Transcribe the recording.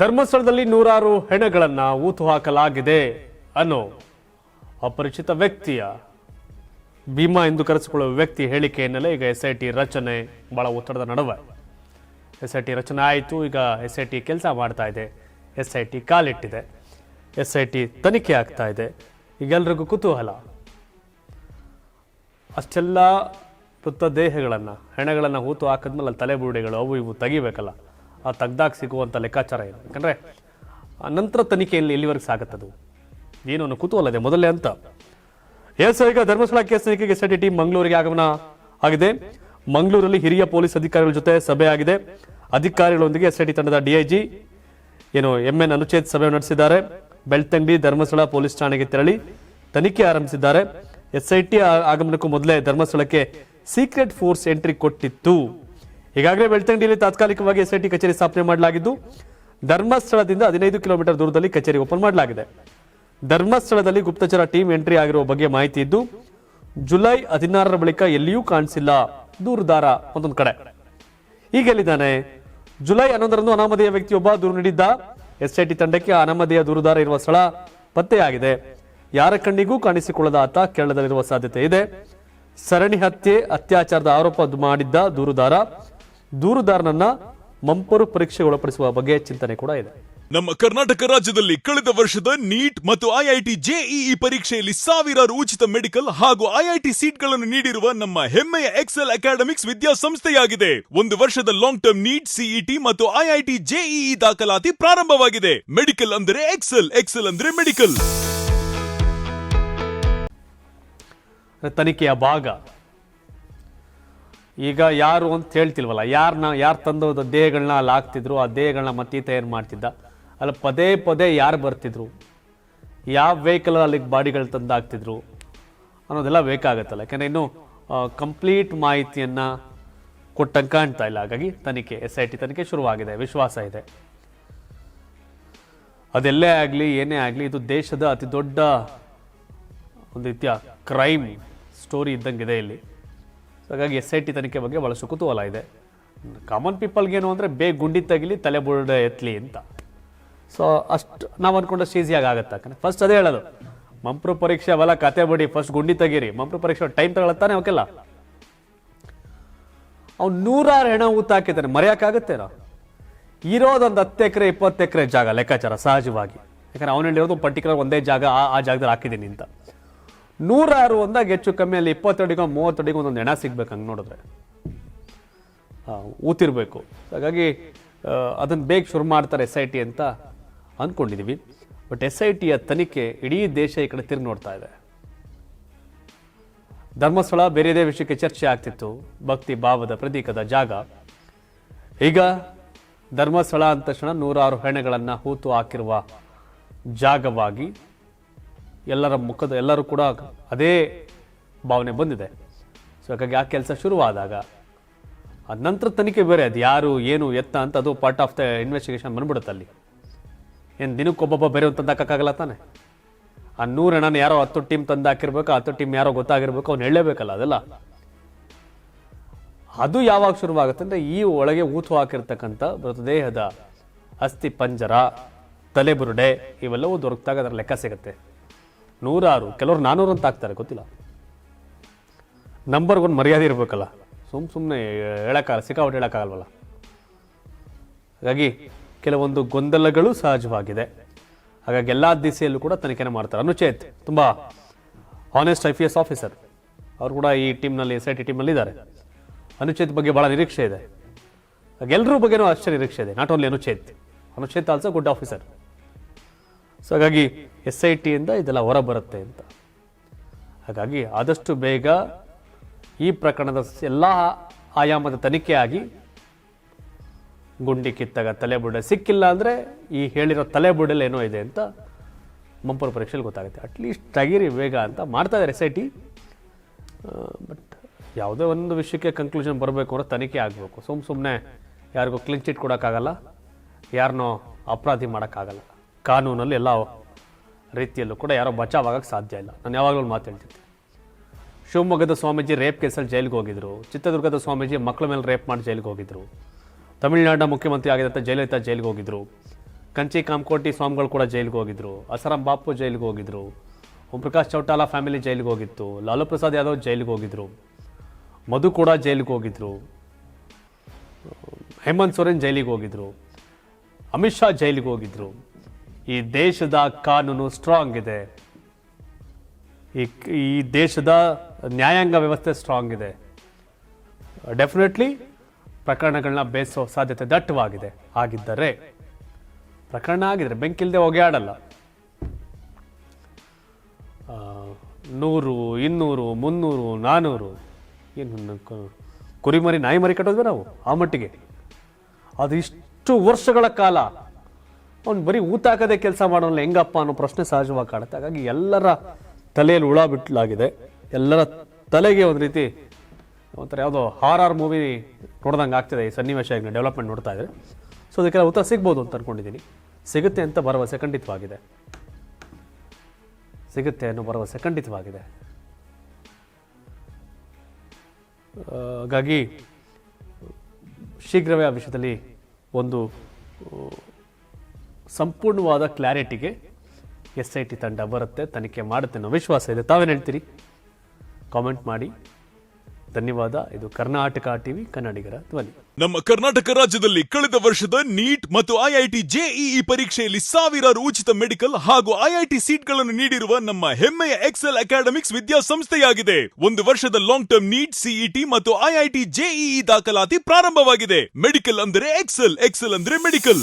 ಧರ್ಮಸ್ಥಳದಲ್ಲಿ ನೂರಾರು ಹೆಣಗಳನ್ನು ಊತು ಹಾಕಲಾಗಿದೆ ಅನ್ನೋ ಅಪರಿಚಿತ ವ್ಯಕ್ತಿಯ ಭೀಮಾ ಎಂದು ಕರೆಸಿಕೊಳ್ಳುವ ವ್ಯಕ್ತಿ ಹೇಳಿಕೆ ಹಿನ್ನೆಲೆ ಈಗ ಎಸ್ ಐ ಟಿ ರಚನೆ ಬಹಳ ಒತ್ತಡದ ನಡುವೆ. ಎಸ್ ಐ ಟಿ ರಚನೆ ಆಯಿತು, ಈಗ ಎಸ್ ಐ ಟಿ ಕೆಲಸ ಮಾಡ್ತಾ ಇದೆ. ಎಸ್ ಐ ಟಿ ಕಾಲಿಟ್ಟಿದೆ. ಎಸ್ ಐ ಟಿ ತನಿಖೆ ಆಗ್ತಾ ಇದೆ. ಈಗೆಲ್ರಿಗೂ ಕುತೂಹಲ. ಅಷ್ಟೆಲ್ಲ ಮೃತದೇಹಗಳನ್ನು ಹೆಣಗಳನ್ನು ಹೂತು ಹಾಕಿದ್ಮೇಲೆ ತಲೆಬುರುಡೆಗಳು ಅವು ಇವು ತೆಗಿಬೇಕಲ್ಲ. ತೆಗ್ದಾಗ ಸಿಗುವಂಥ ಲೆಕ್ಕಾಚಾರ ಇದೆ ಯಾಕಂದರೆ ನಂತರ ತನಿಖೆಯಲ್ಲಿ ಎಲ್ಲಿವರೆಗೆ ಸಾಗುತ್ತದು? ಏನು ಅನ್ನೋ ಕುತೂಹಲ ಇದೆ ಮೊದಲೇ ಅಂತ. ಎಸ್ ಈಗ ಧರ್ಮಸ್ಥಳ ಕೇಸ್ ತನಿಖೆಗೆ ಎಸ್ ಐ ಟಿ ಟೀಮ್ ಮಂಗಳೂರಿಗೆ ಆಗಮನ ಆಗಿದೆ. ಮಂಗಳೂರಲ್ಲಿ ಹಿರಿಯ ಪೊಲೀಸ್ ಅಧಿಕಾರಿಗಳ ಜೊತೆ ಸಭೆ ಆಗಿದೆ. ಅಧಿಕಾರಿಗಳೊಂದಿಗೆ ಎಸ್ ಐ ಟಿ ತಂಡದ ಡಿಐಜಿ ಏನು ಎಂ ಎನ್ ಅನುಚೇತ್ ಸಭೆ ನಡೆಸಿದ್ದಾರೆ. ಬೆಳ್ತಂಗಡಿ ಧರ್ಮಸ್ಥಳ ಪೊಲೀಸ್ ಠಾಣೆಗೆ ತೆರಳಿ ತನಿಖೆ ಆರಂಭಿಸಿದ್ದಾರೆ. ಎಸ್ಐಟಿ ಆಗಮನಕ್ಕೂ ಮೊದಲೇ ಧರ್ಮಸ್ಥಳಕ್ಕೆ ಸೀಕ್ರೆಟ್ ಫೋರ್ಸ್ ಎಂಟ್ರಿ ಕೊಟ್ಟಿತ್ತು. ಈಗಾಗಲೇ ಬೆಳ್ತಂಗಡಿಯಲ್ಲಿ ತಾತ್ಕಾಲಿಕವಾಗಿ ಎಸ್ಐಟಿ ಕಚೇರಿ ಸ್ಥಾಪನೆ ಮಾಡಲಾಗಿದ್ದು, ಧರ್ಮಸ್ಥಳದಿಂದ ಹದಿನೈದು ಕಿಲೋಮೀಟರ್ ದೂರದಲ್ಲಿ ಕಚೇರಿ ಓಪನ್ ಮಾಡಲಾಗಿದೆ. ಧರ್ಮಸ್ಥಳದಲ್ಲಿ ಗುಪ್ತಚರ ಟೀಮ್ ಎಂಟ್ರಿ ಆಗಿರುವ ಬಗ್ಗೆ ಮಾಹಿತಿ ಇದ್ದು, ಜುಲೈ ಹದಿನಾರರ ಬಳಿಕ ಎಲ್ಲಿಯೂ ಕಾಣಿಸಿಲ್ಲ. ದೂರುದಾರ ಒಂದೊಂದು ಕಡೆ. ಈಗ ಎಲ್ಲಿದ್ದಾನೆ? ಜುಲೈ ಹನ್ನೊಂದರಂದು ಅನಾಮಧೇಯ ವ್ಯಕ್ತಿಯೊಬ್ಬ ದೂರು ನೀಡಿದ್ದ. ಎಸ್ಐಟಿ ತಂಡಕ್ಕೆ ಅನಾಮಧೇಯ ದೂರುದಾರ ಇರುವ ಸ್ಥಳ ಪತ್ತೆಯಾಗಿದೆ. ಯಾರ ಕಣ್ಣಿಗೂ ಕಾಣಿಸಿಕೊಳ್ಳದ ಆತ ಕೇರಳದಲ್ಲಿರುವ ಸಾಧ್ಯತೆ ಇದೆ. ಸರಣಿ ಹತ್ಯೆ, ಅತ್ಯಾಚಾರದ ಆರೋಪ ಮಾಡಿದ್ದ ದೂರುದಾರ. ದೂರುದಾರನನ್ನ ಮಂಪರು ಪರೀಕ್ಷೆಗೆ ಒಳಪಡಿಸುವ ಬಗ್ಗೆ ಚಿಂತನೆ ಕೂಡ ಇದೆ. ನಮ್ಮ ಕರ್ನಾಟಕ ರಾಜ್ಯದಲ್ಲಿ ಕಳೆದ ವರ್ಷದ ನೀಟ್ ಮತ್ತು ಐಐಟಿ ಜೆಇಇ ಪರೀಕ್ಷೆಯಲ್ಲಿ ಸಾವಿರಾರು ಉಚಿತ ಮೆಡಿಕಲ್ ಹಾಗೂ ಐಐಟಿ ಸೀಟ್ಗಳನ್ನು ನೀಡಿರುವ ನಮ್ಮ ಹೆಮ್ಮೆಯ ಎಕ್ಸೆಲ್ ಅಕಾಡೆಮಿಕ್ಸ್ ವಿದ್ಯಾಸಂಸ್ಥೆಯಾಗಿದೆ. ಒಂದು ವರ್ಷದ ಲಾಂಗ್ ಟರ್ಮ್ ನೀಟ್ ಸಿಇಟಿ ಮತ್ತು ಐಐಟಿ ಜೆಇಇ ದಾಖಲಾತಿ ಪ್ರಾರಂಭವಾಗಿದೆ. ಮೆಡಿಕಲ್ ಅಂದರೆ ಎಕ್ಸೆಲ್ ಎಕ್ಸೆಲ್ ಅಂದರೆ ಮೆಡಿಕಲ್. ತನಿಖೆಯ ಭಾಗ. ಈಗ ಯಾರು ಅಂತ ಹೇಳ್ತಿಲ್ವಲ್ಲ ಯಾರನ್ನ ಯಾರು ತಂದು ದೇಹಗಳನ್ನ ಅಲ್ಲಿ ಹಾಕ್ತಿದ್ರು, ಆ ದೇಹಗಳನ್ನ ಮತ್ತೆ ತಯಾರು ಮಾಡ್ತಿದ್ದ. ಅಲ್ಲಿ ಪದೇ ಪದೇ ಯಾರು ಬರ್ತಿದ್ರು? ಯಾವ ವೆಹಿಕಲ್ ಅಲ್ಲಿಗೆ ಬಾಡಿಗಳು ತಂದು ಹಾಕ್ತಿದ್ರು? ಅನ್ನೋದೆಲ್ಲ ಬೇಕಾಗತ್ತಲ್ಲ. ಯಾಕಂದರೆ ಇನ್ನು ಕಂಪ್ಲೀಟ್ ಮಾಹಿತಿಯನ್ನು ಕೊಟ್ಟಂಗೆ ಕಾಣ್ತಾ ಇಲ್ಲ. ಹಾಗಾಗಿ ತನಿಖೆ ಎಸ್ ಐ ಟಿ ತನಿಖೆ ಶುರುವಾಗಿದೆ. ವಿಶ್ವಾಸ ಇದೆ. ಅದೆಲ್ಲೇ ಆಗಲಿ, ಏನೇ ಆಗಲಿ, ಇದು ದೇಶದ ಅತಿ ದೊಡ್ಡ ಒಂದು ರೀತಿಯ ಕ್ರೈಮ್ ಸ್ಟೋರಿ ಇದ್ದಂಗಿದೆ ಇಲ್ಲಿ. ಸೊ ಹಾಗಾಗಿ ಎಸ್ ಐ ಟಿ ತನಿಖೆ ಬಗ್ಗೆ ಭಾಳಷ್ಟು ಕುತೂಹಲ ಇದೆ. ಕಾಮನ್ ಪೀಪಲ್ಗೇನು ಅಂದರೆ ಬೇಗ ಗುಂಡಿ ತಗಿಲಿ ತಲೆ ಬುರುಡ ಎತ್ತಲಿ ಅಂತ. ಸೊ ಅಷ್ಟು ನಾವು ಅಂದ್ಕೊಂಡಷ್ಟು ಈಸಿಯಾಗಿ ಆಗುತ್ತೆ ಯಾಕಂದ್ರೆ ಫಸ್ಟ್ ಅದೇ ಹೇಳೋದು. ಮಂಪ್ರು ಪರೀಕ್ಷೆ ಅವೆಲ್ಲ ಕತೆ ಬಿಡಿ ಫಸ್ಟ್ ಗುಂಡಿ ತೆಗೀರಿ. ಮಂಪ್ರು ಪರೀಕ್ಷೆ ಟೈಮ್ ತಗೊಳತ್ತಾನೆ ಅವಕ್ಕೆಲ್ಲ. ಅವ್ನು ನೂರಾರು ಹೆಣ ಊತ ಹಾಕಿದ್ದಾನೆ. ಮರೆಯೋಕ್ಕಾಗುತ್ತೇನೋ ಇರೋದೊಂದು ಹತ್ತು ಎಕರೆ, ಇಪ್ಪತ್ತು ಎಕರೆ ಜಾಗ ಲೆಕ್ಕಾಚಾರ, ಸಹಜವಾಗಿ. ಯಾಕಂದ್ರೆ ಅವನು ಹೇಳಿರೋದು ಪರ್ಟಿಕ್ಯುಲರ್ ಒಂದೇ ಜಾಗ ಆ ಜಾಗದಲ್ಲಿ ಹಾಕಿದ್ದೀನಿ ಅಂತ. ನೂರಾರು ಒಂದಾಗ ಹೆಚ್ಚು ಕಮ್ಮಿ ಅಲ್ಲಿ ಇಪ್ಪತ್ತಡಿಗೋ ಮೂವತ್ತಡಿಗೋ ಒಂದೊಂದು ಹೆಣ ಸಿಗ್ಬೇಕು ಹಂಗೆ ನೋಡಿದ್ರೆ. ಊತಿರ್ಬೇಕು. ಹಾಗಾಗಿ ಅದನ್ನು ಬೇಗ ಶುರು ಮಾಡ್ತಾರೆ ಎಸ್ ಐ ಟಿ ಅಂತ ಅಂದ್ಕೊಂಡಿದ್ದೀವಿ ಬಟ್ ಎಸ್ ಐ ಟಿಯ ತನಿಖೆ ಇಡೀ ದೇಶ ಈ ಕಡೆ ತಿರುಗಿ ನೋಡ್ತಾ ಇದೆ. ಧರ್ಮಸ್ಥಳ ಬೇರೆದೇ ವಿಷಯಕ್ಕೆ ಚರ್ಚೆ ಆಗ್ತಿತ್ತು. ಭಕ್ತಿ ಭಾವದ ಪ್ರತೀಕದ ಜಾಗ. ಈಗ ಧರ್ಮಸ್ಥಳ ಅಂತ ತಕ್ಷಣ ನೂರಾರು ಹೆಣೆಗಳನ್ನು ಹೂತು ಹಾಕಿರುವ ಜಾಗವಾಗಿ ಎಲ್ಲರ ಮುಖದ ಎಲ್ಲರೂ ಕೂಡ ಅದೇ ಭಾವನೆ ಬಂದಿದೆ. ಸೊ ಹಾಗಾಗಿ ಆ ಕೆಲಸ ಶುರುವಾದಾಗ ಅದ ನಂತರ ತನಿಖೆ ಬೇರೆ, ಅದು ಯಾರು, ಏನು, ಎತ್ತ ಅಂತ ಅದು ಪಾರ್ಟ್ ಆಫ್ ದ ಇನ್ವೆಸ್ಟಿಗೇಷನ್ ಬಂದ್ಬಿಡುತ್ತೆ ಅಲ್ಲಿ. ಏನು ದಿನಕ್ಕೊಬ್ಬೊಬ್ಬ ಬೇರೆ ಒಂದು ತಂದಾಕಕ್ಕಾಗಲ್ಲ ತಾನೆ? ಆ ನೂರು ಹಣನ ಯಾರೋ ಹತ್ತು ಟೀಮ್ ತಂದು ಹಾಕಿರ್ಬೇಕು, ಹತ್ತು ಟೀಮ್ ಯಾರೋ ಗೊತ್ತಾಗಿರ್ಬೇಕು, ಅವ್ನು ಹೇಳಲೇಬೇಕಲ್ಲ ಅದೆಲ್ಲ. ಅದು ಯಾವಾಗ ಶುರುವಾಗುತ್ತೆ ಅಂದರೆ ಈ ಒಳಗೆ ಊತು ಹಾಕಿರ್ತಕ್ಕಂಥ ಮೃತದೇಹದ ಅಸ್ಥಿ ಪಂಜರ, ತಲೆಬುರುಡೆ ಇವೆಲ್ಲವೂ ದೊರಕಿದಾಗ ಅದರ ಲೆಕ್ಕ ಸಿಗುತ್ತೆ. ನೂರಾರು, ಕೆಲವರು ನಾನೂರು ಅಂತ ಹಾಕ್ತಾರೆ, ಗೊತ್ತಿಲ್ಲ. ನಂಬರ್ಗೊಂದು ಮರ್ಯಾದೆ ಇರಬೇಕಲ್ಲ. ಸುಮ್ ಸುಮ್ಮನೆ ಹೇಳೋಕ್ಕಾಗಲ್ಲ ಸಿಕ್ಕಾಪಟ್ಟೆ ಹೇಳೋಕ್ಕಾಗಲ್ವಲ್ಲ ಹಾಗಾಗಿ ಕೆಲವೊಂದು ಗೊಂದಲಗಳು ಸಹಜವಾಗಿದೆ. ಹಾಗಾಗಿ ಎಲ್ಲ ದಿಸೆಯಲ್ಲೂ ಕೂಡ ತನಿಖೆನ ಮಾಡ್ತಾರೆ. ಅನುಚೇತ್, ತುಂಬ honest I P S officer ಅವರು ಕೂಡ ಈ ಟೀಮ್ನಲ್ಲಿ ಎಸ್ ಐ ಟಿ ಟೀಮ್ನಲ್ಲಿ ಇದ್ದಾರೆ. ಅನುಚೇತ್ ಬಗ್ಗೆ ಭಾಳ ನಿರೀಕ್ಷೆ ಇದೆ. ಎಲ್ಲರ ಬಗ್ಗೆನೂ ಅಷ್ಟೇ ನಿರೀಕ್ಷೆ ಇದೆ. Not only Anucheth Anucheth also good officer so ಹಾಗಾಗಿ ಎಸ್ ಐ ಟಿಯಿಂದ ಇದೆಲ್ಲ ಹೊರ ಬರುತ್ತೆ ಅಂತ. ಹಾಗಾಗಿ ಆದಷ್ಟು ಬೇಗ ಈ ಪ್ರಕರಣದ ಎಲ್ಲ ಆಯಾಮದ ತನಿಖೆ ಆಗಿ ಗುಂಡಿ ಕಿತ್ತಾಗ ತಲೆಬುಡ ಸಿಕ್ಕಿಲ್ಲ ಅಂದರೆ ಈ ಹೇಳಿರೋ ತಲೆಬುಡಲ್ಲಿ ಏನೋ ಇದೆ ಅಂತ ಮಂಪುರ ಪರೀಕ್ಷೆಯಲ್ಲಿ ಗೊತ್ತಾಗುತ್ತೆ. ಅಟ್ಲೀಸ್ಟ್ ತಗಿರಿ ಬೇಗ ಅಂತ ಮಾಡ್ತಾ ಇದ್ದಾರೆ ಎಸ್ ಐ ಟಿ ಬಟ್ ಯಾವುದೇ ಒಂದು ವಿಷಯಕ್ಕೆ ಕನ್ಕ್ಲೂಷನ್ ಬರಬೇಕು ಅಂದ್ರೆ ತನಿಖೆ ಆಗಬೇಕು. ಸುಮ್ಮ ಸುಮ್ಮನೆ ಯಾರಿಗೂ ಕ್ಲಿನ್ ಚಿಟ್ ಕೊಡೋಕ್ಕಾಗಲ್ಲ ಯಾರನ್ನೋ ಅಪರಾಧಿ ಮಾಡೋಕ್ಕಾಗಲ್ಲ. ಕಾನೂನಲ್ಲಿ ಎಲ್ಲ ರೀತಿಯಲ್ಲೂ ಕೂಡ ಯಾರೋ ಬಚಾವ್ ಆಗಕ್ಕೆ ಸಾಧ್ಯ ಇಲ್ಲ. ನಾನು ಯಾವಾಗಲೂ ಮಾತಾಡ್ತಿದ್ದೆ ಶಿವಮೊಗ್ಗದ ಸ್ವಾಮೀಜಿ ರೇಪ್ ಕೇಸಲ್ಲಿ ಜೈಲಿಗೆ ಹೋಗಿದ್ರು. ಚಿತ್ರದುರ್ಗದ ಸ್ವಾಮೀಜಿ ಮಕ್ಕಳ ಮೇಲೆ ರೇಪ್ ಮಾಡಿ ಜೈಲಿಗೆ ಹೋಗಿದ್ರು. ತಮಿಳುನಾಡಿನ ಮುಖ್ಯಮಂತ್ರಿ ಆಗಿದ್ದಂಥ ಜಯಲಲಿತಾ ಜೈಲಿಗೆ ಹೋಗಿದ್ರು. ಕಂಚಿ ಕಾಮಕೋಟಿ ಸ್ವಾಮಿಗಳು ಕೂಡ ಜೈಲಿಗೆ ಹೋಗಿದ್ರು. ಅಸರಾಮ್ ಬಾಪು ಜೈಲಿಗೆ ಹೋಗಿದ್ರು. ಓಂ ಪ್ರಕಾಶ್ ಚೌಟಾಲ ಫ್ಯಾಮಿಲಿ ಜೈಲಿಗೆ ಹೋಗಿತ್ತು. ಲಾಲು ಪ್ರಸಾದ್ ಯಾದವ್ ಜೈಲಿಗೆ ಹೋಗಿದ್ರು. ಮಧು ಕೂಡ ಜೈಲಿಗೆ ಹೋಗಿದ್ರು. ಹೇಮಂತ್ ಸೊರೇನ್ ಜೈಲಿಗೆ ಹೋಗಿದ್ರು. ಅಮಿತ್ ಶಾ ಜೈಲಿಗೆ ಹೋಗಿದ್ರು. ಈ ದೇಶದ ಕಾನೂನು ಸ್ಟ್ರಾಂಗ್ ಇದೆ. ಈ ಈ ದೇಶದ ನ್ಯಾಯಾಂಗ ವ್ಯವಸ್ಥೆ ಸ್ಟ್ರಾಂಗ್ ಇದೆ. ಡೆಫಿನೆಟ್ಲಿ ಪ್ರಕರಣಗಳನ್ನ ಬೇಸೋ ಸಾಧ್ಯತೆ ದಟ್ಟವಾಗಿದೆ. ಆಗಿದ್ದರೆ, ಪ್ರಕರಣ ಆಗಿದ್ರೆ ಬೆಂಕಿಲ್ದೆ ಹೋಗಿ ಆಡಲ್ಲ ನೂರು, ಇನ್ನೂರು, ಮುನ್ನೂರು ನಾನ್ನೂರು ಏನು ಕುರಿಮರಿ ನಾಯಿ ಮರಿ ಕಟ್ಟೋದ್ವಿ ನಾವು ಆ ಮಟ್ಟಿಗೆ. ಅದು ಇಷ್ಟು ವರ್ಷಗಳ ಕಾಲ ಅವ್ನು ಬರೀ ಊತ ಹಾಕೋದೇ ಕೆಲಸ ಮಾಡೋಲ್ಲ ಹೆಂಗಪ್ಪ ಅನ್ನೋ ಪ್ರಶ್ನೆ ಸಹಜವಾಗಿ ಕಾಡುತ್ತೆ. ಹಾಗಾಗಿ ಎಲ್ಲರ ತಲೆಯಲ್ಲಿ ಹುಳ ಬಿಟ್ಲಾಗಿದೆ. ಎಲ್ಲರ ತಲೆಗೆ ಒಂದು ರೀತಿ ಒಂಥರ ಯಾವುದೋ ಹಾರ್ ಆರ್ ಮೂವಿ ನೋಡ್ದಂಗೆ ಆಗ್ತಿದೆ ಈ ಸನ್ನಿವೇಶ ಈಗ ಡೆವಲಪ್ಮೆಂಟ್ ನೋಡ್ತಾ ಇದ್ದಾರೆ ಸೊ ಅದಕ್ಕೆಲ್ಲ ಉತ್ತರ ಸಿಗ್ಬೋದು ಅಂತ ಅಂದ್ಕೊಂಡಿದ್ದೀನಿ ಸಿಗುತ್ತೆ ಅಂತ ಭರವಸೆ ಖಂಡಿತವಾಗಿದೆ. ಸಿಗುತ್ತೆ ಅನ್ನೋ ಭರವಸೆ ಖಂಡಿತವಾಗಿದೆ. ಹಾಗಾಗಿ ಶೀಘ್ರವೇ ಆ ವಿಷಯದಲ್ಲಿ ಒಂದು ಸಂಪೂರ್ಣವಾದ ಕ್ಲಾರಿಟಿಗೆ ಎಸ್ ಐ ಟಿ ತಂಡ ಬರುತ್ತೆ, ತನಿಖೆ ಮಾಡುತ್ತೆ ಅನ್ನೋ ವಿಶ್ವಾಸ ಇದೆ. ತಾವೇನು ಹೇಳ್ತೀರಿ? ಕಾಮೆಂಟ್ ಮಾಡಿ. ಧನ್ಯವಾದ. ಇದು ಕರ್ನಾಟಕ ಟಿವಿ, ಕನ್ನಡಿಗರ ಧ್ವನಿ. ನಮ್ಮ ಕರ್ನಾಟಕ ರಾಜ್ಯದಲ್ಲಿ ಕಳೆದ ವರ್ಷದ ನೀಟ್ ಮತ್ತು ಐಐಟಿ ಜೆಇಇ ಪರೀಕ್ಷೆಯಲ್ಲಿ ಸಾವಿರಾರು ಉಚಿತ ಮೆಡಿಕಲ್ ಹಾಗೂ ಐಐಟಿ ಸೀಟ್ಗಳನ್ನು ನೀಡಿರುವ ನಮ್ಮ ಹೆಮ್ಮೆಯ ಎಕ್ಸೆಲ್ ಅಕಾಡೆಮಿಕ್ಸ್ ವಿದ್ಯಾಸಂಸ್ಥೆಯಾಗಿದೆ. ಒಂದು ವರ್ಷದ ಲಾಂಗ್ ಟರ್ಮ್ ನೀಟ್ ಸಿಇಟಿ ಮತ್ತು ಐಐಟಿ ಜೆಇಇ ದಾಖಲಾತಿ ಪ್ರಾರಂಭವಾಗಿದೆ. ಮೆಡಿಕಲ್ ಅಂದರೆ ಎಕ್ಸೆಲ್ ಎಕ್ಸೆಲ್ ಅಂದರೆ ಮೆಡಿಕಲ್